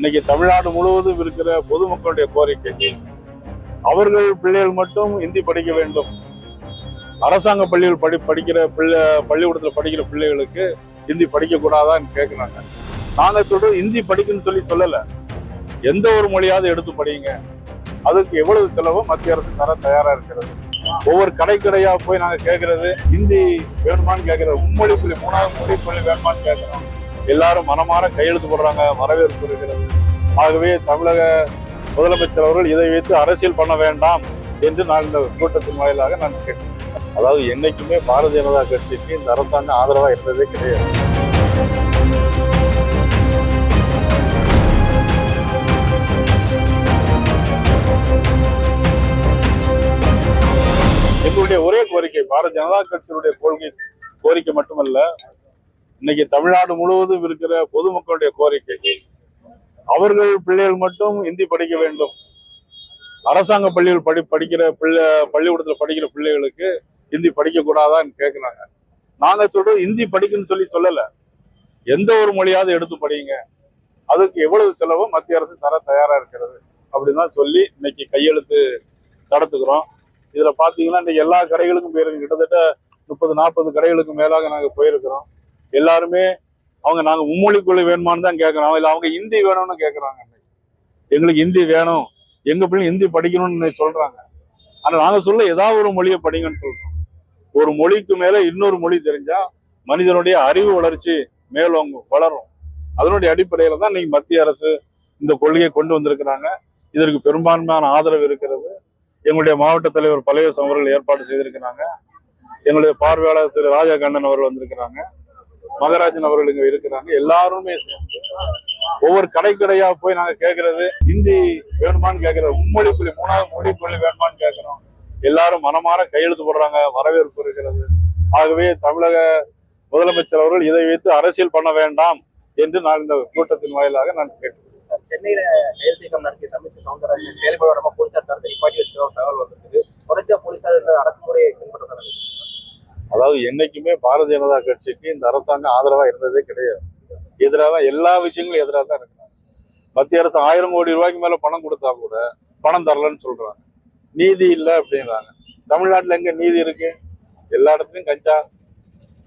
இன்னைக்கு தமிழ்நாடு முழுவதும் இருக்கிற பொதுமக்களுடைய கோரிக்கை. அவர்கள் பிள்ளைகள் மட்டும் இந்தி படிக்க வேண்டும். அரசாங்க பள்ளியில் படி படிக்கிற பிள்ளை பள்ளிக்கூடத்தில் படிக்கிற பிள்ளைகளுக்கு ஹிந்தி படிக்கக்கூடாதான்னு கேட்குறாங்க நாங்கள் சொல்கிறோம் ஹிந்தி படிக்கணும்னு சொல்லி சொல்லலை. எந்த ஒரு மொழியாவது எடுத்து படிங்க. அதுக்கு எவ்வளவு செலவோ மத்திய அரசு தர தயாராக இருக்கிறது. ஒவ்வொரு கடை கடையாக போய் நாங்கள் கேட்குறது ஹிந்தி வேணுமான்னு கேட்குறது மும்மொழி புள்ளி மூணாவது மொழி பள்ளி வேணுமான்னு கேட்குறோம் எல்லாரும் மனமாற கையெழுத்து போடுறாங்க வரவேற்பு இருக்கிறது. ஆகவே தமிழக முதலமைச்சர் அவர்கள் இதை வைத்து அரசியல் பண்ண வேண்டாம் என்று நான் இந்த கூட்டத்தின் வாயிலாக நான் கேட்டேன். அதாவது என்னைக்குமே பாரதிய ஜனதா கட்சிக்கு இந்த அரசாங்கம் ஆதரவாக இருந்ததே கிடையாது. எங்களுடைய ஒரே கோரிக்கை பாரதிய ஜனதா கட்சியினுடைய கொள்கை கோரிக்கை மட்டுமல்ல இன்னைக்கு தமிழ்நாடு முழுவதும் இருக்கிற பொதுமக்களுடைய கோரிக்கை. அவர்கள் பிள்ளைகள் மட்டும் இந்தி படிக்க வேண்டும். அரசாங்க பள்ளியில் படி படிக்கிற பிள்ளை பள்ளிக்கூடத்தில் படிக்கிற பிள்ளைகளுக்கு ஹிந்தி படிக்கக்கூடாதான்னு கேட்குறாங்க நாங்கள் சொல்கிறோம் ஹிந்தி படிக்கணும்னு சொல்லி சொல்லலை. எந்த ஒரு மொழியாவது எடுத்து படிங்க. அதுக்கு எவ்வளவு செலவோ மத்திய அரசு தர தயாராக இருக்கிறது அப்படின்னு தான் சொல்லி இன்னைக்கு கையெழுத்து நடத்துக்கிறோம் இதில் பார்த்தீங்கன்னா இன்னைக்கு எல்லா கடைகளுக்கும் போயிருக்கோம். கிட்டத்தட்ட முப்பது நாற்பது கடைகளுக்கு மேலாக நாங்கள் போயிருக்கிறோம். எல்லாருமே அவங்க நாங்க மும்மொழிக்குள்ள வேணுமான்னு தான் கேட்கறோம் இல்ல அவங்க ஹிந்தி வேணும்னு கேட்கறாங்க எங்களுக்கு ஹிந்தி வேணும். எங்க பிள்ளை ஹிந்தி படிக்கணும்னு சொல்றாங்க. ஆனா நாங்க சொல்ல ஏதாவது ஒரு மொழியை படிங்கன்னு சொல்றோம். ஒரு மொழிக்கு மேல இன்னொரு மொழி தெரிஞ்சா மனிதனுடைய அறிவு வளர்ச்சி மேலோங்கும் வளரும். அதனுடைய அடிப்படையில தான் இன்னைக்கு மத்திய அரசு இந்த கொள்கையை கொண்டு வந்திருக்கிறாங்க. இதற்கு பெரும்பான்மையான ஆதரவு இருக்கிறது. எங்களுடைய மாவட்ட தலைவர் பழைய அவர்கள் ஏற்பாடு செய்திருக்கிறாங்க. எங்களுடைய பார்வையாளர் திரு ராஜா கண்ணன் அவர்கள் வந்திருக்கிறாங்க. மகராஜன் அவர்கள் இங்க இருக்கிறாங்க. எல்லாருமே சேர்ந்து ஒவ்வொரு கடை கடையா போய் நாங்க கேட்கறது ஹிந்தி வேணுமான்னு கேட்கறது மும்மொழி புள்ளி மூணாவது மொழி புள்ளி வேணுமான்னு கேட்கிறோம் எல்லாரும் மனமாற கையெழுத்து போடுறாங்க வரவேற்பு இருக்கிறது. ஆகவே தமிழக முதலமைச்சர் அவர்கள் இதை வைத்து அரசியல் பண்ண வேண்டாம் என்று நான் இந்த கூட்டத்தின் வாயிலாக நான் கேட்டுக்கொள்கிறேன். சென்னையில கையெழுத்தீக்கம் நடத்திய தமிழிசை சவுந்தரராஜன் செயல்பாடு போலீசார் தரத்தை நிப்பாட்டி வச்சதா தகவல் வந்திருக்கு குறைச்ச போலீசார் அடக்குமுறை அதாவது என்னைக்குமே பாரதிய ஜனதா கட்சிக்கு இந்த அரசாங்கம் ஆதரவா இருந்ததே கிடையாது. எதிராக தான் எல்லா விஷயங்களும் எதிராக தான் இருக்கிறாங்க மத்திய அரசு ஆயிரம் கோடி ரூபாய்க்கு மேல பணம் கொடுத்தா கூட பணம் தரலன்னு சொல்றாங்க. நீதி இல்லை அப்படின்றாங்க. தமிழ்நாட்டில் எங்க நீதி இருக்கு? எல்லா இடத்துலையும் கஞ்சா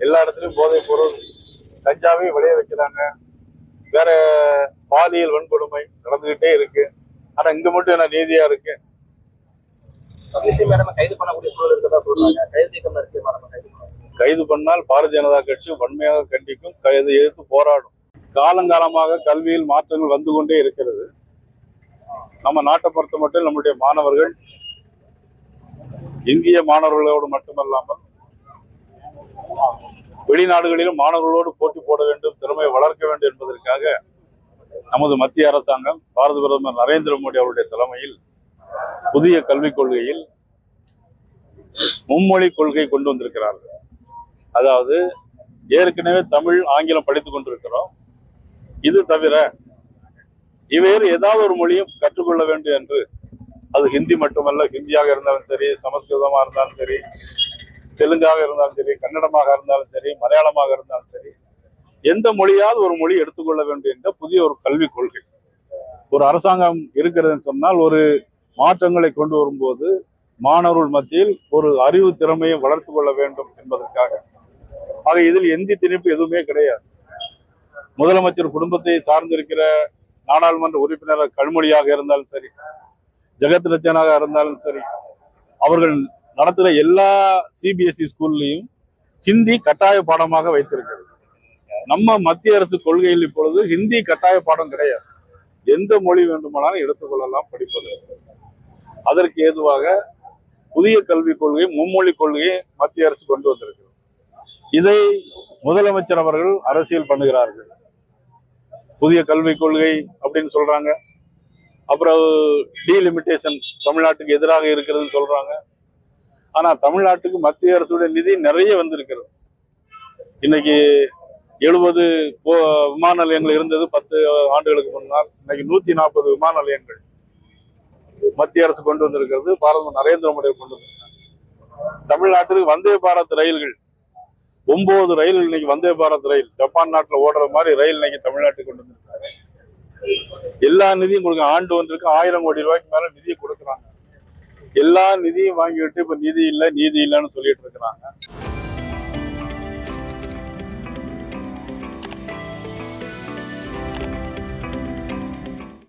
எல்லா இடத்துலையும் போதைப் பொருள் கஞ்சாவே விளைய வைக்கிறாங்க. வேற பாலியல் வன்கொடுமை நடந்துகிட்டே இருக்கு. ஆனா இங்க மட்டும் என்ன நீதியா இருக்கு? மேடம் கைது பண்ணக்கூடிய சூழல் இருக்கதா சொல்றாங்க? கையெழுத்தீக்கம் நடத்திய மேடம் கைது கைது பண்ணால் பாரதிய ஜனதா கட்சி வன்மையாக கண்டிக்கும் கைது எதிர்த்து போராடும். காலங்காலமாக கல்வியில் மாற்றங்கள் வந்து கொண்டே இருக்கிறது. நம்ம நாட்டை பொறுத்த மட்டும் நம்முடைய மாணவர்கள் இந்திய மாணவர்களோடு மட்டுமல்லாமல் வெளிநாடுகளிலும் மாணவர்களோடு போட்டி போட வேண்டும் திறமையை வளர்க்க வேண்டும் என்பதற்காக நமது மத்திய அரசாங்கம் பாரத பிரதமர் நரேந்திர மோடி அவருடைய தலைமையில் புதிய கல்விக் கொள்கையில் மும்மொழி கொள்கை கொண்டு வந்திருக்கிறார்கள். அதாவது ஏற்கனவே தமிழ் ஆங்கிலம் படித்துக் கொண்டிருக்கிறோம். இது தவிர இவ்வேறு ஏதாவது ஒரு மொழியும் கற்றுக்கொள்ள வேண்டும் என்று அது ஹிந்தி மட்டுமல்ல ஹிந்தியாக இருந்தாலும் சரி சமஸ்கிருதமாக இருந்தாலும் சரி தெலுங்காக இருந்தாலும் சரி கன்னடமாக இருந்தாலும் சரி மலையாளமாக இருந்தாலும் சரி எந்த மொழியாவது ஒரு மொழி எடுத்துக்கொள்ள வேண்டும் என்ற புதிய ஒரு கல்விக் கொள்கை. ஒரு அரசாங்கம் இருக்கிறதுன்னு சொன்னால் ஒரு மாற்றங்களை கொண்டு வரும்போது மாணவர்கள் மத்தியில் ஒரு அறிவு திறமையை வளர்த்து கொள்ள வேண்டும் என்பதற்காக. ஆக இதில் எந்த திணிப்பு எதுவுமே கிடையாது. முதலமைச்சர் குடும்பத்தை சார்ந்திருக்கிற நாடாளுமன்ற உறுப்பினர் கண்மொழியாக இருந்தாலும் சரி ஜெகத் ரச்சனாக இருந்தாலும் சரி அவர்கள் நடத்துகிற எல்லா சிபிஎஸ்இ ஸ்கூல்லையும் ஹிந்தி கட்டாய பாடமாக வைத்திருக்கிறது. நம்ம மத்திய அரசு கொள்கையில் இப்பொழுது ஹிந்தி கட்டாய பாடம் கிடையாது. எந்த மொழி வேண்டுமானாலும் எடுத்துக்கொள்ளலாம் படிப்பது. அதற்கு ஏதுவாக புதிய கல்விக் கொள்கை மும்மொழி கொள்கையை மத்திய அரசு கொண்டு வந்திருக்கிறது. இதை முதலமைச்சர் அவர்கள் அரசியல் பண்ணுகிறார்கள். புதிய கல்விக் கொள்கை அப்படின்னு சொல்றாங்க. அப்புறம் டீலிமிட்டேஷன் தமிழ்நாட்டுக்கு எதிராக இருக்கிறதுன்னு சொல்றாங்க. ஆனா தமிழ்நாட்டுக்கு மத்திய அரசுடைய நிதி நிறைய வந்திருக்கிறது. இன்னைக்கு எழுபது விமான நிலையங்கள் இருந்தது பத்து ஆண்டுகளுக்கு முன்னால். இன்னைக்கு நூத்தி நாற்பது விமான நிலையங்கள் மத்திய அரசு கொண்டு வந்திருக்கிறது. பாரத நரேந்திர மோடி கொண்டு வந்திருக்காங்க தமிழ்நாட்டிற்கு வந்தே பாரத் ரயில்கள் ஒன்பது ரயில் இன்னைக்கு வந்தே பாரத் ரயில் ஜப்பான் நாட்டுல ஓடுற மாதிரி ரயில் இன்னைக்கு தமிழ்நாட்டுக்கு கொண்டு வந்திருக்காரு. எல்லா நிதியும் கொடுக்க ஆண்டு வந்திருக்கு ஆயிரம் கோடி ரூபாய்க்கு மேல நிதியை கொடுக்குறாங்க. எல்லா நிதியும் வாங்கிட்டு இப்ப நிதி இல்லை நீதி இல்லைன்னு சொல்லிட்டு இருக்கிறாங்க.